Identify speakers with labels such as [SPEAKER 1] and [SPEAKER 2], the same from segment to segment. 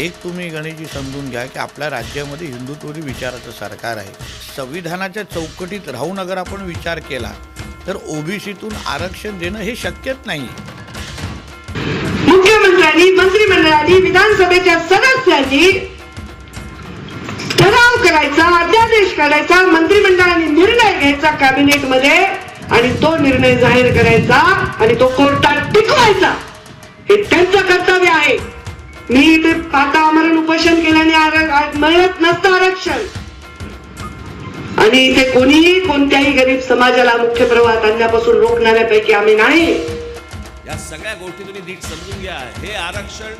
[SPEAKER 1] एक तुम्ही गणेशजी समजून घ्या की आपल्या राज्यामध्ये हिंदुत्वरी विचाराचं सरकार आहे. संविधानाच्या चौकटीत राहून अगर आपण विचार केला तर ओबीसीतून आरक्षण देणं हे शक्यच नाही.
[SPEAKER 2] मुख्यमंत्र्यांनी मंत्रिमंडळाने विधानसभेच्या सदस्यांनी ठराव करायचा अध्यादेश काढायचा मंत्रिमंडळाने निर्णय घ्यायचा कॅबिनेटमध्ये आणि तो निर्णय जाहीर करायचा आणि तो कोर्टात टिकवायचा. हे त्यांचं कर्तव्य मी इथे आता आमरण उपोषण केल्याने आर- मिळत नसतं आरक्षण. आणि इथे कोणीही कोणत्याही गरीब समाजाला मुख्य प्रवाहात आणण्यापासून रोखणाऱ्यापैकी आम्ही नाही.
[SPEAKER 3] या सगळ्या गोष्टी तुम्ही नीट समजून घ्या. हे आरक्षण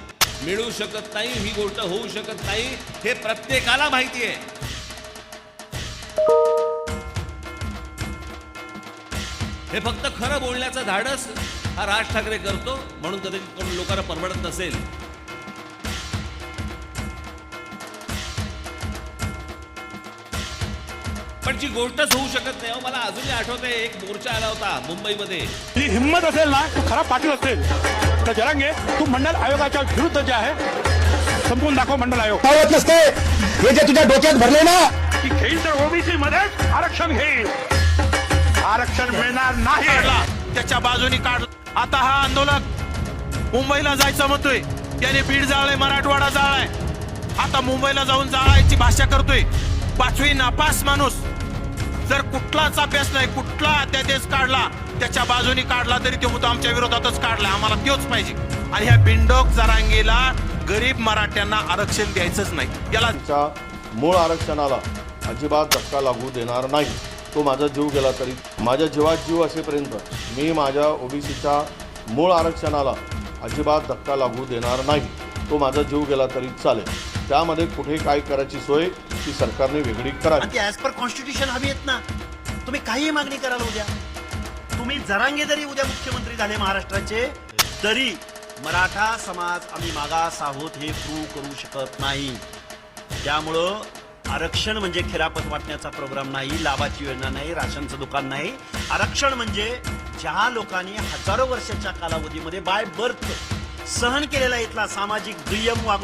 [SPEAKER 3] मिळू शकत नाही ही गोष्ट होऊ शकत नाही हे प्रत्येकाला माहिती आहे. हे फक्त खरं बोलण्याचं धाडस हा राज ठाकरे करतो म्हणून कदाचित कोण लोकांना परवडत नसेल. पण जी गोष्टच होऊ शकत नाही. अहो, मला अजूनही आठवतंय एक मोर्चा आला होता मुंबईमध्ये.
[SPEAKER 4] ती हिंमत असेल ना तू खरा पाटील असेल. तर जरांगे तू मंडल आयोगाच्या विरुद्ध जे आहे संपवून दाखव मंडल आयोग.
[SPEAKER 5] पावत नसते. हे जे तुझ्या डोक्यात भरले ना
[SPEAKER 4] की घेईल तर ओबीसी मध्ये आरक्षण घेईल. आरक्षण मिळणार नाही.
[SPEAKER 6] त्याच्या बाजूनी काढ आता हा आंदोलक मुंबईला जायचं म्हणतोय. त्याने बीड जाळलंय मराठवाडा जाळलाय. आता मुंबईला जाऊन जाळायची भाषा करतोय. पाचवी नापास माणूस. जर कुठलाच अभ्यास नाही कुठला अध्यादेश काढला त्याच्या बाजूनी काढला तरी तो मुद्दा आमच्या विरोधातच काढला. आम्हाला तोच पाहिजे. आणि ह्या बिंडोक जरांगेला गरीब मराठ्यांना आरक्षण द्यायचंच नाही. याला
[SPEAKER 7] मूळ आरक्षणाला अजिबात धक्का लागू देणार नाही. तो माझा जीव गेला तरी माझ्या जीवात जीव असेपर्यंत मी माझ्या ओबीसीच्या मूळ आरक्षणाला अजिबात धक्का लागू देणार नाही. तो माझा जीव गेला तरी चालेल. त्यामध्ये कुठे काय करायची सोय ती सरकारने वेगळी करावी.
[SPEAKER 8] आणि ॲज पर कॉन्स्टिट्यूशन हवी आहेत ना. तुम्ही काहीही मागणी कराल उद्या. तुम्ही जरांगे जरी उद्या मुख्यमंत्री झाले महाराष्ट्राचे तरी मराठा समाज आम्ही मागास आहोत हे प्रूव्ह करू शकत नाही. त्यामुळं आरक्षण म्हणजे खिरापत वाटण्याचा प्रोग्राम नाही लाभाची योजना नाही राशनचं दुकान नाही. आरक्षण म्हणजे ज्या लोकांनी हजारो वर्षाच्या कालावधीमध्ये बाय बर्थ सहन केलेला इथला सामाजिक दुय्यम वागणूक